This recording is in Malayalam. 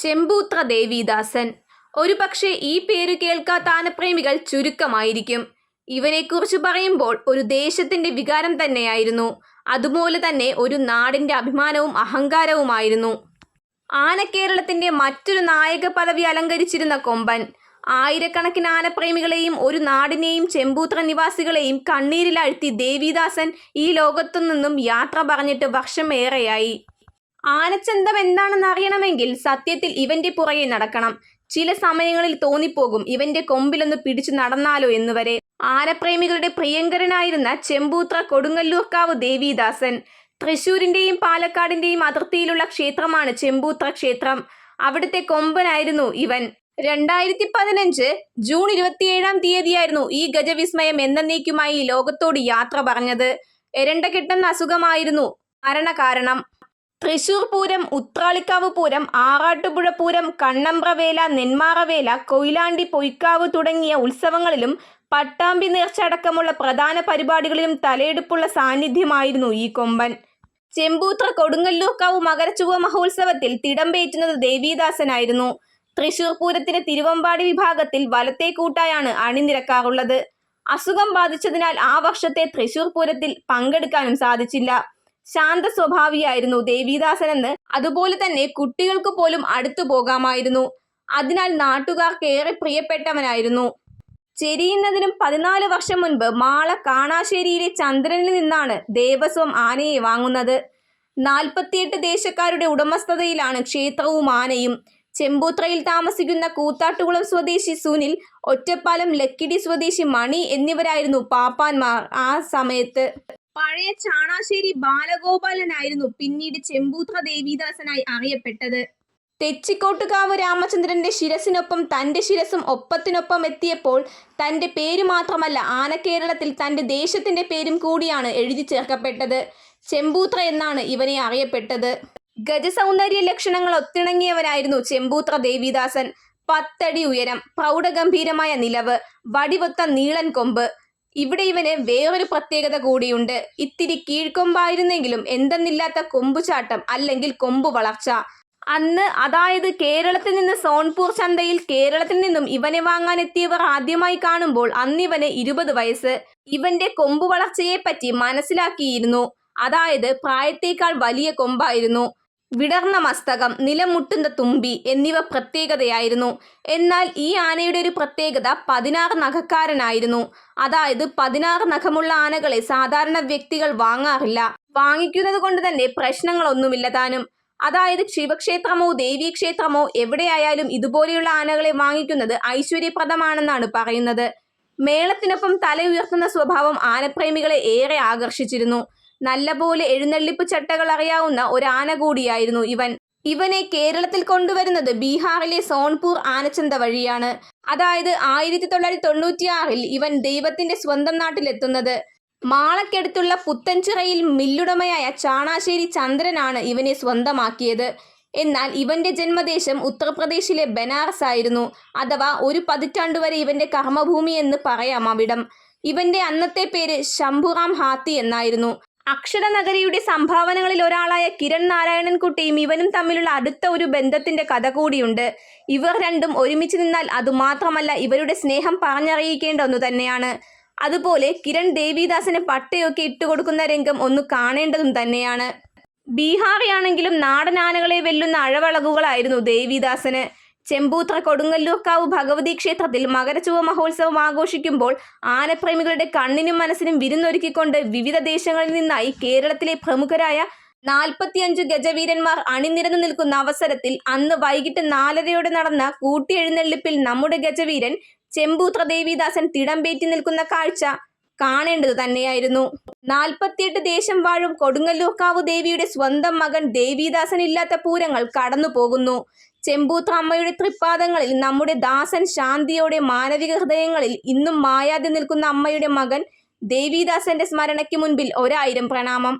ചെമ്പൂത്ര ദേവിദാസൻ ഒരുപക്ഷേ ഈ പേര് കേൾക്കാത്ത ആനപ്രേമികൾ ചുരുക്കമായിരിക്കും. ഇവനെക്കുറിച്ച് പറയുമ്പോൾ ഒരു ദേശത്തിന്റെ വികാരം തന്നെയായിരുന്നു. അതുപോലെ തന്നെ ഒരു നാടിന്റെ അഭിമാനവും അഹങ്കാരവുമായിരുന്നു. ആനക്കേരളത്തിന്റെ മറ്റൊരു നായക പദവി അലങ്കരിച്ചിരുന്ന കൊമ്പൻ. ആയിരക്കണക്കിന് ആനപ്രേമികളെയും ഒരു നാടിനെയും ചെമ്പൂത്ര നിവാസികളെയും കണ്ണീരിലാഴ്ത്തി ദേവിദാസൻ ഈ ലോകത്തു നിന്നും യാത്ര പറഞ്ഞിട്ട് വർഷമേറെയായി ആനച്ചന്തം എന്താണെന്ന് അറിയണമെങ്കിൽ സത്യത്തിൽ ഇവന്റെ പുറകെ നടക്കണം. ചില സമയങ്ങളിൽ തോന്നിപ്പോകും ഇവന്റെ കൊമ്പിലൊന്ന് പിടിച്ചു നടന്നാലോ എന്നുവരെ. ആനപ്രേമികളുടെ പ്രിയങ്കരനായിരുന്ന ചെമ്പൂത്ര കൊടുങ്ങല്ലൂർക്കാവ് ദേവിദാസൻ. തൃശൂരിന്റെയും പാലക്കാടിന്റെയും അതിർത്തിയിലുള്ള ക്ഷേത്രമാണ് ചെമ്പൂത്ര ക്ഷേത്രം. അവിടുത്തെ കൊമ്പനായിരുന്നു ഇവൻ. രണ്ടായിരത്തി പതിനഞ്ച് ജൂൺ ഇരുപത്തിയേഴാം തീയതിയായിരുന്നു ഈ ഗജവിസ്മയം എന്നേക്കുമായി ലോകത്തോട് യാത്ര പറഞ്ഞത്. എരണ്ടകെട്ടെന്ന അസുഖമായിരുന്നു മരണകാരണം. തൃശൂർ പൂരം ഉത്രാളിക്കാവ് പൂരം ആറാട്ടുപുഴ പൂരം കണ്ണമ്പ്രവേല നെന്മാറവേല കൊയിലാണ്ടി പൊയ്ക്കാവ് തുടങ്ങിയ ഉത്സവങ്ങളിലും പട്ടാമ്പി നേർച്ച അടക്കമുള്ള പ്രധാന പരിപാടികളിലും തലയെടുപ്പുള്ള സാന്നിധ്യമായിരുന്നു ഈ കൊമ്പൻ. ചെമ്പൂത്ര കൊടുങ്ങല്ലൂർക്കാവ് മകരച്ചുവ മഹോത്സവത്തിൽ തിടമ്പേറ്റുന്നത് ദേവീദാസനായിരുന്നു. തൃശൂർ പൂരത്തിന് തിരുവമ്പാടി വിഭാഗത്തിൽ വലത്തെ കൂട്ടായാണ് അണിനിരക്കാറുള്ളത്. അസുഖം ബാധിച്ചതിനാൽ ആ വർഷത്തെ തൃശൂർ പൂരത്തിൽ പങ്കെടുക്കാനും സാധിച്ചില്ല. ശാന്ത സ്വഭാവിയായിരുന്നു ദേവിദാസനെന്ന്. അതുപോലെ തന്നെ കുട്ടികൾക്ക് പോലും അടുത്തു പോകാമായിരുന്നു. അതിനാൽ നാട്ടുകാർക്ക് ഏറെ പ്രിയപ്പെട്ടവനായിരുന്നു. ചെരിയുന്നതിനും പതിനാല് വർഷം മുൻപ് മാള കാണാശ്ശേരിയിലെ ചന്ദ്രനിൽ നിന്നാണ് ദേവസ്വം ആനയെ വാങ്ങുന്നത്. നാൽപ്പത്തിയെട്ട് ദേശക്കാരുടെ ഉടമസ്ഥതയിലാണ് ക്ഷേത്രവും ആനയും. ചെമ്പൂത്രയിൽ താമസിക്കുന്ന കൂത്താട്ടുകുളം സ്വദേശി സുനിൽ ഒറ്റപ്പാലം ലക്കിടി സ്വദേശി മണി എന്നിവരായിരുന്നു പാപ്പാന്മാർ ആ സമയത്ത്. പഴയ ചാണാശ്ശേരി ബാലഗോപാലനായിരുന്നു പിന്നീട് ചെമ്പൂത്ര ദേവീദാസനായി അറിയപ്പെട്ടത്. തെച്ചിക്കോട്ടുകാവ് രാമചന്ദ്രന്റെ ശിരസിനൊപ്പം തന്റെ ശിരസും ഒപ്പത്തിനൊപ്പം എത്തിയപ്പോൾ തന്റെ പേര് മാത്രമല്ല ആനക്കേരളത്തിൽ തന്റെ ദേശത്തിന്റെ പേരും കൂടിയാണ് എഴുതി ചേർക്കപ്പെട്ടത്. ചെമ്പൂത്ര എന്നാണ് ഇവനെ അറിയപ്പെട്ടത്. ഗജസൗന്ദര്യ ലക്ഷണങ്ങൾ ഒത്തിണങ്ങിയവനായിരുന്നു ചെമ്പൂത്ര ദേവിദാസൻ. പത്തടി ഉയരം പ്രൗഢഗംഭീരമായ നിലവ് വടിവൊത്ത നീളൻ കൊമ്പ് ഇവിടെ ഇവന് വേറൊരു പ്രത്യേകത കൂടിയുണ്ട്. ഇത്തിരി കീഴ്ക്കൊമ്പായിരുന്നെങ്കിലും എന്തെന്നില്ലാത്ത കൊമ്പുചാട്ടം അല്ലെങ്കിൽ കൊമ്പു വളർച്ച. അന്ന് അതായത് കേരളത്തിൽ നിന്ന് സോൺപൂർ ചന്തയിൽ കേരളത്തിൽ നിന്നും ഇവനെ വാങ്ങാനെത്തിയവർ ആദ്യമായി കാണുമ്പോൾ അന്നിവന് ഇരുപത് വയസ്സ്. ഇവന്റെ കൊമ്പു വളർച്ചയെ പറ്റി മനസ്സിലാക്കിയിരുന്നു. അതായത് പ്രായത്തേക്കാൾ വലിയ കൊമ്പായിരുന്നു. വിടർന്ന മസ്തകം നിലമുട്ടുന്ന തുമ്പി എന്നിവ പ്രത്യേകതയായിരുന്നു. എന്നാൽ ഈ ആനയുടെ ഒരു പ്രത്യേകത പതിനാറ് നഖക്കാരനായിരുന്നു. അതായത് പതിനാറ് നഖമുള്ള ആനകളെ സാധാരണ വ്യക്തികൾ വാങ്ങാറില്ല. വാങ്ങിക്കുന്നത് കൊണ്ട് തന്നെ പ്രശ്നങ്ങളൊന്നുമില്ല താനും. അതായത് ശിവക്ഷേത്രമോ ദേവീക്ഷേത്രമോ എവിടെയായാലും ഇതുപോലെയുള്ള ആനകളെ വാങ്ങിക്കുന്നത് ഐശ്വര്യപ്രദമാണെന്നാണ് പറയുന്നത്. മേളത്തിനൊപ്പം തല ഉയർത്തുന്ന സ്വഭാവം ആനപ്രേമികളെ ഏറെ ആകർഷിച്ചിരുന്നു. നല്ലപോലെ എഴുന്നള്ളിപ്പ് ചട്ടകൾ അറിയാവുന്ന ഒരു ആന കൂടിയായിരുന്നു ഇവൻ. ഇവനെ കേരളത്തിൽ കൊണ്ടുവരുന്നത് ബീഹാറിലെ സോൺപൂർ ആനച്ചന്ത വഴിയാണ്. അതായത് ആയിരത്തി തൊള്ളായിരത്തി തൊണ്ണൂറ്റിയാറിൽ ഇവൻ ദൈവത്തിന്റെ സ്വന്തം നാട്ടിലെത്തുന്നത്. മാളക്കടുത്തുള്ള പുത്തൻചിറയിൽ മില്ലുടമയായ ചാണാശ്ശേരി ചന്ദ്രനാണ് ഇവനെ സ്വന്തമാക്കിയത്. എന്നാൽ ഇവന്റെ ജന്മദേശം ഉത്തർപ്രദേശിലെ ബനാറസ് ആയിരുന്നു. അഥവാ ഒരു പതിറ്റാണ്ടുവരെ ഇവന്റെ കർമ്മഭൂമി എന്ന് പറയാം അവിടം. ഇവന്റെ അന്നത്തെ പേര് ശംഭുറാം ഹാത്തി എന്നായിരുന്നു. അക്ഷരനഗരിയുടെ സംഭാവനകളിൽ ഒരാളായ കിരൺ നാരായണൻകുട്ടിയും ഇവനും തമ്മിലുള്ള അടുത്ത ഒരു ബന്ധത്തിന്റെ കഥ കൂടിയുണ്ട്. ഇവർ രണ്ടും ഒരുമിച്ച് നിന്നാൽ അതുമാത്രമല്ല ഇവരുടെ സ്നേഹം പറഞ്ഞറിയിക്കേണ്ട ഒന്നു തന്നെയാണ്. അതുപോലെ കിരൺ ദേവിദാസിന് പട്ടയൊക്കെ ഇട്ടുകൊടുക്കുന്ന രംഗം ഒന്ന് കാണേണ്ടതും തന്നെയാണ്. ബീഹാറിയാണെങ്കിലും നാടനാനകളെ വെല്ലുന്ന അഴവളകുകളായിരുന്നു ദേവിദാസന്. ചെമ്പൂത്ര കൊടുങ്ങല്ലൂർക്കാവ് ഭഗവതി ക്ഷേത്രത്തിൽ മകരച്ചുവ മഹോത്സവം ആഘോഷിക്കുമ്പോൾ ആനപ്രേമികളുടെ കണ്ണിനും മനസ്സിനും വിരുന്നൊരുക്കിക്കൊണ്ട് വിവിധ ദേശങ്ങളിൽ നിന്നായി കേരളത്തിലെ പ്രമുഖരായ നാൽപ്പത്തിയഞ്ച് ഗജവീരന്മാർ അണിനിരന്നു നിൽക്കുന്ന അവസരത്തിൽ അന്ന് വൈകിട്ട് നാലരയോടെ നടന്ന കൂട്ടിയെഴുന്നള്ളിപ്പിൽ നമ്മുടെ ഗജവീരൻ ചെമ്പൂത്ര ദേവിദാസൻ തിടംപേറ്റി നിൽക്കുന്ന കാഴ്ച കാണേണ്ടത് തന്നെയായിരുന്നു. നാൽപ്പത്തിയെട്ട് ദേശം വാഴും കൊടുങ്ങല്ലൂർക്കാവ് ദേവിയുടെ സ്വന്തം മകൻ ദേവിദാസൻ ഇല്ലാത്ത പൂരങ്ങൾ കടന്നു പോകുന്നു ചെമ്പൂത്ര അമ്മയുടെ തൃപ്പാദങ്ങളിൽ നമ്മുടെ ദാസൻ ശാന്തിയോടെ മാനവിക ഹൃദയങ്ങളിൽ ഇന്നും മായാതെ നിൽക്കുന്ന അമ്മയുടെ മകൻ ദേവീദാസന്റെ സ്മരണയ്ക്ക് മുൻപിൽ ഒരായിരം പ്രണാമം.